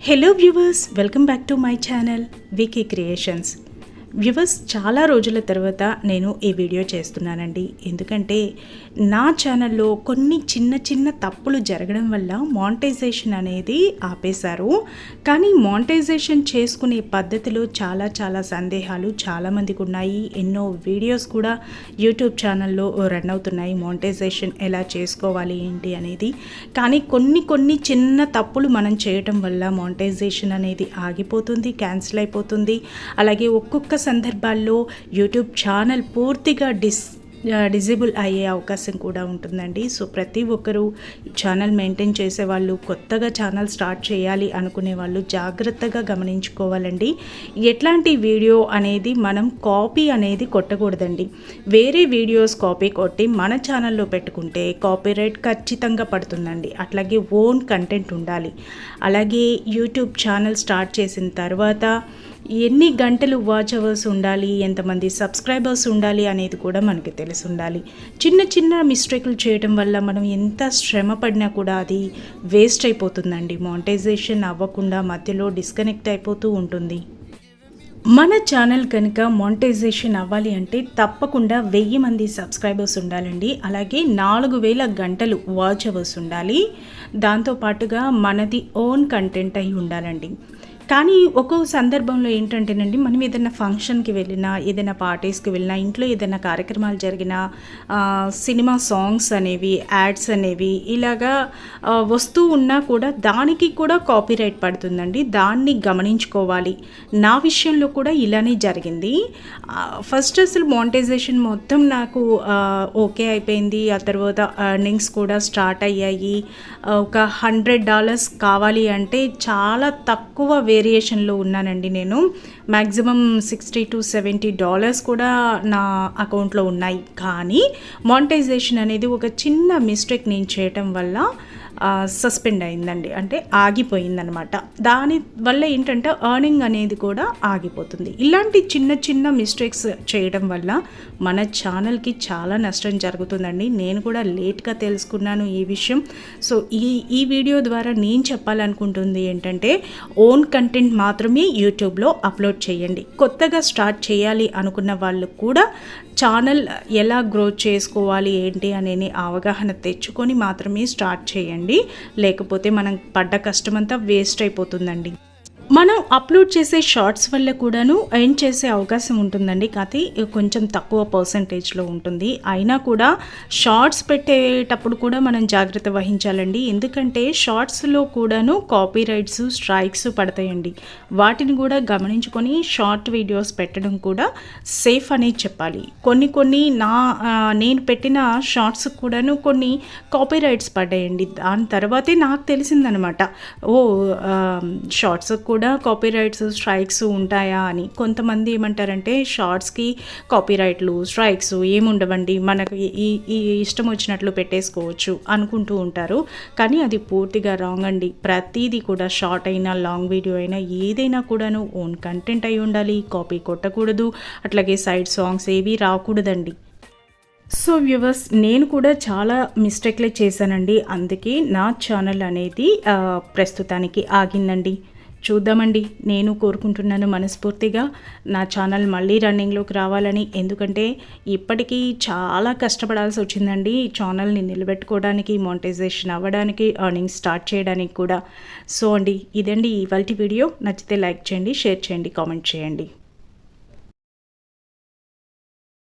Hello viewers, welcome back to my channel Vicky Creations. Viewers చాలా రోజుల తర్వాత నేను ఈ వీడియో చేస్తున్నానండి. ఎందుకంటే నా ఛానల్లో కొన్ని చిన్న చిన్న తప్పులు జరగడం వల్ల మానిటైజేషన్ అనేది ఆపేశారు. కానీ మానిటైజేషన్ చేసుకునే పద్ధతిలో చాలా చాలా సందేహాలు చాలామందికి ఉన్నాయి. ఎన్నో వీడియోస్ కూడా యూట్యూబ్ ఛానల్లో రన్ అవుతున్నాయి. మానిటైజేషన్ ఎలా చేసుకోవాలి ఏంటి అనేది. కానీ కొన్ని కొన్ని చిన్న తప్పులు మనం చేయటం వల్ల మానిటైజేషన్ అనేది ఆగిపోతుంది క్యాన్సిల్ అయిపోతుంది. అలాగే ఒక్కొక్క సందర్భాల్లో యూట్యూబ్ ఛానల్ పూర్తిగా డిస్ డిజేబుల్ అయ్యే అవకాశం కూడా ఉంటుందండి. సో ప్రతి ఒక్కరూ ఛానల్ మెయింటైన్ చేసే వాళ్ళు కొత్తగా ఛానల్ స్టార్ట్ చేయాలి అనుకునే వాళ్ళు జాగ్రత్తగా గమనించుకోవాలండి. ఎట్లాంటి వీడియో అనేది మనం కాపీ అనేది కొట్టకూడదండి. వేరే వీడియోస్ కాపీ కొట్టి మన ఛానల్లో పెట్టుకుంటే కాపీరైట్ ఖచ్చితంగా పడుతుందండి. అట్లాగే ఓన్ కంటెంట్ ఉండాలి. అలాగే యూట్యూబ్ ఛానల్ స్టార్ట్ చేసిన తర్వాత ఎన్ని గంటలు వాచ్ అవర్స్ ఉండాలి ఎంతమంది సబ్స్క్రైబర్స్ ఉండాలి అనేది కూడా మనకి తెలిసి ఉండాలి చిన్న చిన్న మిస్టేకులు చేయడం వల్ల మనం ఎంత శ్రమ పడినా కూడా అది వేస్ట్ అయిపోతుందండి. మానిటైజేషన్ అవ్వకుండా మధ్యలో డిస్కనెక్ట్ అయిపోతూ ఉంటుంది. మన ఛానల్ కనుక మానిటైజేషన్ అవ్వాలి అంటే తప్పకుండా వెయ్యి మంది సబ్స్క్రైబర్స్ ఉండాలండి. అలాగే నాలుగు వేల గంటలు వాచ్ అవర్స్ ఉండాలి. దాంతోపాటుగా మనది ఓన్ కంటెంట్ అయి ఉండాలండి. కానీ ఒక్కొక్క సందర్భంలో ఏంటంటేనండి మనం ఏదైనా ఫంక్షన్కి వెళ్ళినా ఏదైనా పార్టీస్కి వెళ్ళినా ఇంట్లో ఏదైనా కార్యక్రమాలు జరిగినా సినిమా సాంగ్స్ అనేవి యాడ్స్ అనేవి ఇలాగా వస్తూ ఉన్నా కూడా దానికి కూడా కాపీరైట్ పడుతుందండి. దాన్ని గమనించుకోవాలి. నా విషయంలో కూడా ఇలానే జరిగింది. ఫస్ట్ అసలు మోనిటైజేషన్ మొత్తం నాకు ఓకే అయిపోయింది. ఆ తర్వాత ఎర్నింగ్స్ కూడా స్టార్ట్ అయ్యాయి. ఒక హండ్రెడ్ డాలర్స్ కావాలి అంటే చాలా తక్కువ వే వేరియేషన్లో ఉన్నానండి నేను. Maximum sixty to seventy dollars కూడా నా అకౌంట్లో ఉన్నాయి. కానీ మానిటైజేషన్ అనేది ఒక చిన్న మిస్టేక్ నేను చేయటం వల్ల సస్పెండ్ అయిందండి. అంటే ఆగిపోయిందనమాట దాని వల్ల ఏంటంటే ఎర్నింగ్ అనేది కూడా ఆగిపోతుంది. ఇలాంటి చిన్న చిన్న మిస్టేక్స్ చేయడం వల్ల మన ఛానల్కి చాలా నష్టం జరుగుతుందండి. నేను కూడా లేట్గా తెలుసుకున్నాను ఈ విషయం. సో ఈ ఈ వీడియో ద్వారా నేను చెప్పాలనుకుంటుంది ఏంటంటే ఓన్ కంటెంట్ మాత్రమే యూట్యూబ్లో అప్లోడ్ చేయండి. కొత్తగా స్టార్ట్ చేయాలి అనుకున్న వాళ్ళు కూడా ఛానల్ ఎలా గ్రోత్ చేసుకోవాలి ఏంటి అనే అవగాహన తెచ్చుకొని మాత్రమే స్టార్ట్ చేయండి. లేకపోతే మనం పడ్డ కష్టమంతా వేస్ట్ అయిపోతుందండి. మనం అప్లోడ్ చేసే షార్ట్స్ వల్ల కూడాను ఎర్న్ చేసే అవకాశం ఉంటుందండి కాకపోతే కొంచెం తక్కువ పర్సంటేజ్లో ఉంటుంది. అయినా కూడా షార్ట్స్ పెట్టేటప్పుడు కూడా మనం జాగ్రత్త వహించాలండి. ఎందుకంటే షార్ట్స్లో కూడాను కాపీ రైట్స్ స్ట్రైక్స్ పడతాయండి. వాటిని కూడా గమనించుకొని షార్ట్ వీడియోస్ పెట్టడం కూడా సేఫ్ అనేది చెప్పాలి. కొన్ని కొన్ని నా నేను పెట్టిన షార్ట్స్ కూడాను కొన్ని కాపీ రైట్స్ పడ్డాయండి. దాని తర్వాతే నాకు తెలిసిందనమాట. ఓ షార్ట్స్ కూడా కూడా కాపీరైట్స్ స్ట్రైక్స్ ఉంటాయా అని. కొంతమంది ఏమంటారంటే షార్ట్స్కి కాపీరైట్లు స్ట్రైక్స్ ఏముండవండి? మనకు ఈ ఈ ఇష్టం వచ్చినట్లు పెట్టేసుకోవచ్చు అనుకుంటూ ఉంటారు. కానీ అది పూర్తిగా రాంగ్ అండి. ప్రతిదీ కూడా షార్ట్ అయినా లాంగ్ వీడియో అయినా ఏదైనా కూడాను ఓన్ కంటెంట్ అయి ఉండాలి. కాపీ కొట్టకూడదు. అట్లాగే సైడ్ సాంగ్స్ ఏవి రాకూడదండి. సో వ్యూవర్స్ నేను కూడా చాలా మిస్టేక్లే చేశానండి. అందుకే నా ఛానల్ అనేది ప్రస్తుతానికి ఆగిందండి. చూద్దామండి. నేను కోరుకుంటున్నాను మనస్ఫూర్తిగా. నా ఛానల్ మళ్ళీ రన్నింగ్లోకి రావాలని. ఎందుకంటే ఇప్పటికీ చాలా కష్టపడాల్సి వచ్చిందండి. ఛానల్ని నిలబెట్టుకోవడానికి మోనిటైజేషన్ అవ్వడానికి ఎర్నింగ్ స్టార్ట్ చేయడానికి కూడా. సో అండి ఇదండి ఇవాళ వీడియో. నచ్చితే లైక్ చేయండి షేర్ చేయండి కామెంట్ చేయండి.